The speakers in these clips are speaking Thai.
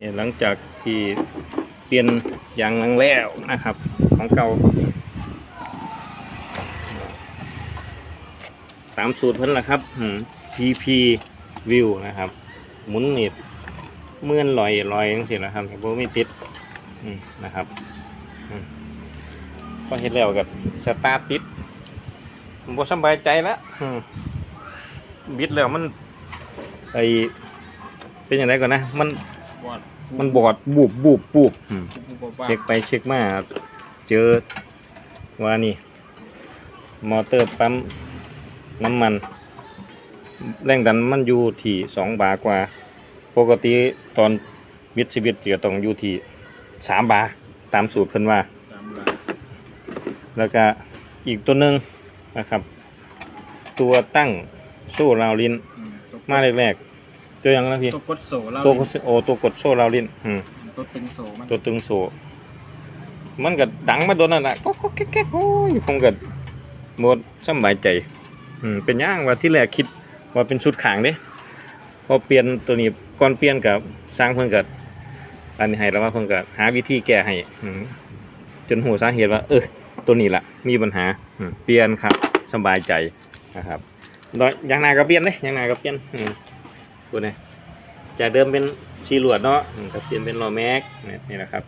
เนี่ยหลังจากที่เปลี่ยนยางหลังแล้วนะครับ ของเก่าตามสูตรเพิ่นละครับ PP View นะครับหมุนนี่เมื่อนลอยลอยจังซี่นะครับบ่มีติดนะครับอืมพอเฮ็ดแล้วกับสตาร์ติดบ่สบายใจแล้วบิดแล้วมันไอเป็นอย่างไรก่อนนะมัน บอดมันบอดบูบบูบบูบอืมบูบบ้าเช็คไปเช็คมาเจอว่านี่ มอเตอร์ปั๊มน้ำมัน แรงดันมันอยู่ที่สองบาร์กว่า ปกติตอนวิทย์ชีวิตจะต้องอยู่ที่สามบาร์ตามสูตรเพิ่นว่า สามบาทแล้วก็อีกตัวหนึ่งนะครับ ตัวตั้งโซ่ราวลินอืมตัวมาแรกๆ ตัวอยังนะพี่ตัวกดโซ่เราตัวโอตัวกดโซ่ราวลินอืมตัวตึงโซ่มันตัวตึงโซมันก็ดังมาโดนนั่นแหละก็ก็แก๊กแก๊กโอ้ยผมก็หมดสำบายใจอืมเป็นย่างว่าที่แรกคิดว่าเป็นชุดขางเด้พอเปลี่ยนตัวนี้ก่อนเปลี่ยนกับสร้างเพิ่นก็อันนี้ให้แล้วว่าเพิ่นก็หาวิธีแก้ให้อืมจนหูสาเหตุว่า เออตัวนี้ล่ะมีปัญหาอืมเปลี่ยนครับสบายใจนะครับดอยยางนาก็เปลี่ยนเด้ยางนาก็เปลี่ยนอืม ตัวนี้จากเดิมเป็นชีลวดเนาะก็เปลี่ยนเป็นลอแม็กนี่ยนี่แหละครับ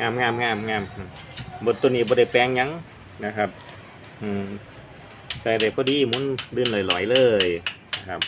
งามงามงามงามบนตัวนี้บได้แปลงยังนะครับใส่ได้พอดีมุนลื่นลอยๆเลยนะครับ